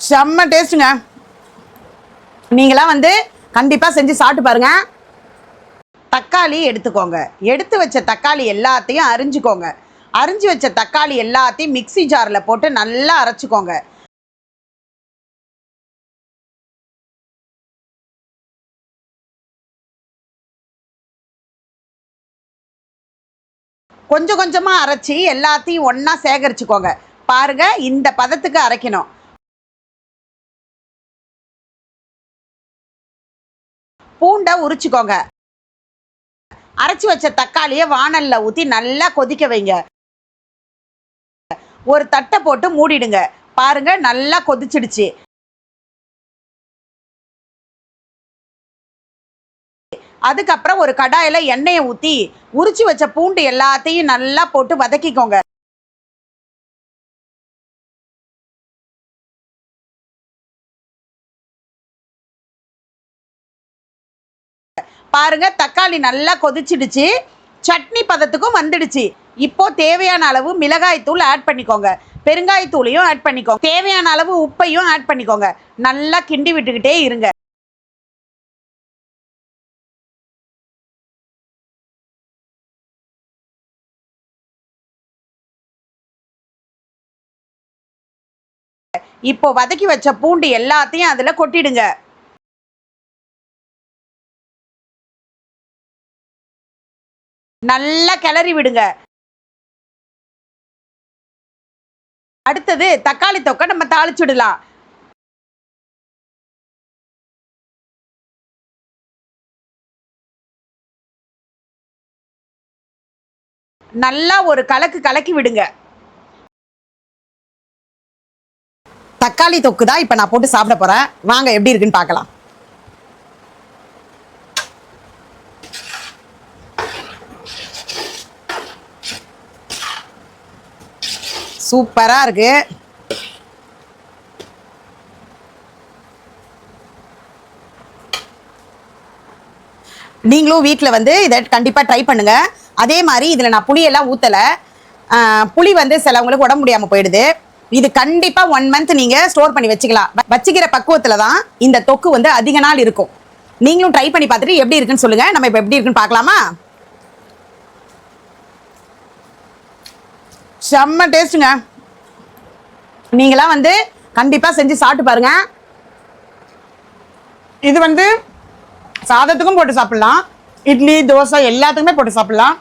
செம்ம டேஸ்ட்டுங்க நீங்களாம் வந்து கண்டிப்பாக செஞ்சு சாப்பிட்டு பாருங்க. தக்காளி எடுத்துக்கோங்க. எடுத்து வச்ச தக்காளி எல்லாத்தையும் அரிஞ்சுக்கோங்க. அரிஞ்சு வச்ச தக்காளி எல்லாத்தையும் மிக்ஸி ஜாரில் போட்டு நல்லா அரைச்சிக்கோங்க. கொஞ்சம் கொஞ்சமாக அரைச்சி எல்லாத்தையும் ஒன்றா சேகரிச்சுக்கோங்க. பாருங்க இந்த பதத்துக்கு அரைக்கணும். பூண்டை உரிச்சுக்கோங்க. அரைச்சி வச்ச தக்காளியை வானல்ல ஊற்றி நல்லா கொதிக்க வைங்க. ஒரு தட்டை போட்டு மூடிடுங்க. பாருங்க நல்லா கொதிச்சிடுச்சு. அதுக்கப்புறம் ஒரு கடாயில எண்ணெயை ஊற்றி உரிச்சு வச்ச பூண்டு எல்லாத்தையும் நல்லா போட்டு வதக்கிக்கோங்க. பாருங்கள் தக்காளி நல்லா கொதிச்சிடுச்சு. சட்னி பதத்துக்கும் வந்துடுச்சு. இப்போ தேவையான அளவு மிளகாய் தூள் ஆட் பண்ணிக்கோங்க. பெருங்காயத்தூளையும் ஆட் பண்ணிக்கோங்க. தேவையான அளவு உப்பையும் ஆட் பண்ணிக்கோங்க. நல்லா கிண்டி விட்டுக்கிட்டே இருங்க. இப்போ வதக்கி வச்ச பூண்டு எல்லாத்தையும் அதில் கொட்டிடுங்க. நல்லா கிளறி விடுங்க. அடுத்தது தக்காளி தொக்கை நம்ம தாளிச்சுடலாம். நல்லா ஒரு கலக்கு கலக்கி விடுங்க. தக்காளி தொக்கு தான் இப்போ நான் போட்டு சாப்பிட போறேன். வாங்க எப்படி இருக்குன்னு பார்க்கலாம். சூப்பராக இருக்கு. நீங்களும் வீட்டில் வந்து இதை கண்டிப்பாக ட்ரை பண்ணுங்க. அதே மாதிரி இதில் நான் புளியெல்லாம் ஊற்றலை புளி வந்து சிலவங்களுக்கு உடம்பு முடியாமல் போயிடுது. இது கண்டிப்பாக ஒன் மந்த் நீங்கள் ஸ்டோர் பண்ணி வச்சுக்கலாம். வச்சுக்கிற பக்குவத்தில் தான் இந்த தொக்கு வந்து அதிக நாள் இருக்கும். நீங்களும் ட்ரை பண்ணி பார்த்துட்டு எப்படி இருக்குன்னு சொல்லுங்கள் நம்ம இப்போ எப்படி இருக்குன்னு பார்க்கலாமா? செம்ம டேஸ்ட்டுங்க நீங்களாம் வந்து கண்டிப்பாக செஞ்சு சாப்பிட்டு பாருங்க. இது வந்து சாதத்துக்கும் போட்டு சாப்பிட்லாம். இட்லி தோசை எல்லாத்துக்குமே போட்டு சாப்பிட்லாம்.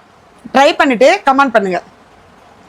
ட்ரை பண்ணிவிட்டு கமெண்ட் பண்ணுங்கள்